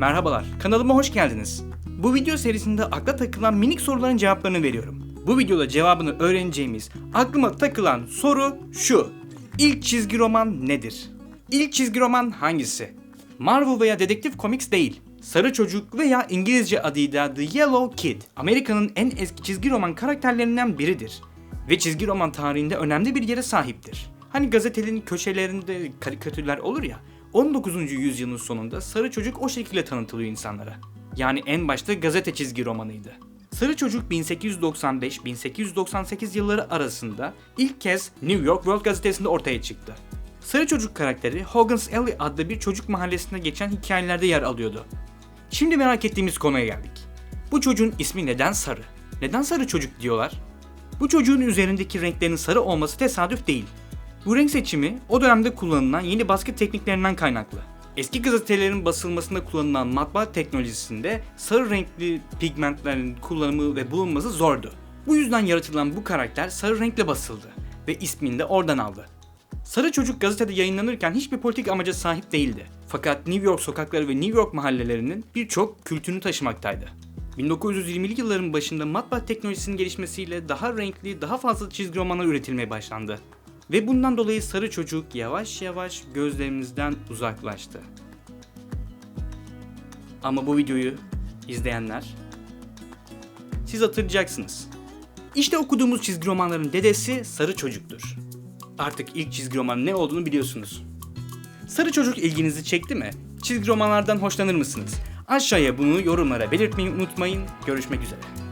Merhabalar, kanalıma hoş geldiniz. Bu video serisinde akla takılan minik soruların cevaplarını veriyorum. Bu videoda cevabını öğreneceğimiz aklıma takılan soru şu. İlk çizgi roman nedir? İlk çizgi roman hangisi? Marvel veya Dedektif Comics değil. Sarı Çocuk veya İngilizce adıyla The Yellow Kid, Amerika'nın en eski çizgi roman karakterlerinden biridir. Ve çizgi roman tarihinde önemli bir yere sahiptir. Hani gazetelerin köşelerinde karikatürler olur ya, 19. yüzyılın sonunda Sarı Çocuk o şekilde tanıtılıyor insanlara. Yani en başta gazete çizgi romanıydı. Sarı Çocuk 1895-1898 yılları arasında ilk kez New York World gazetesinde ortaya çıktı. Sarı Çocuk karakteri Hogan's Alley adlı bir çocuk mahallesinde geçen hikayelerde yer alıyordu. Şimdi merak ettiğimiz konuya geldik. Bu çocuğun ismi neden sarı? Neden sarı çocuk diyorlar? Bu çocuğun üzerindeki renklerin sarı olması tesadüf değil. Bu renk seçimi o dönemde kullanılan yeni baskı tekniklerinden kaynaklı. Eski gazetelerin basılmasında kullanılan matbaa teknolojisinde sarı renkli pigmentlerin kullanımı ve bulunması zordu. Bu yüzden yaratılan bu karakter sarı renkle basıldı ve ismini de oradan aldı. Sarı Çocuk gazetede yayınlanırken hiçbir politik amaca sahip değildi. Fakat New York sokakları ve New York mahallelerinin birçok kültünü taşımaktaydı. 1920'li yılların başında matbaa teknolojisinin gelişmesiyle daha renkli, daha fazla çizgi romanlar üretilmeye başlandı. Ve bundan dolayı Sarı Çocuk yavaş yavaş gözlerimizden uzaklaştı. Ama bu videoyu izleyenler siz hatırlayacaksınız. İşte okuduğumuz çizgi romanların dedesi Sarı Çocuk'tur. Artık ilk çizgi roman ne olduğunu biliyorsunuz. Sarı Çocuk ilginizi çekti mi? Çizgi romanlardan hoşlanır mısınız? Aşağıya bunu yorumlara belirtmeyi unutmayın. Görüşmek üzere.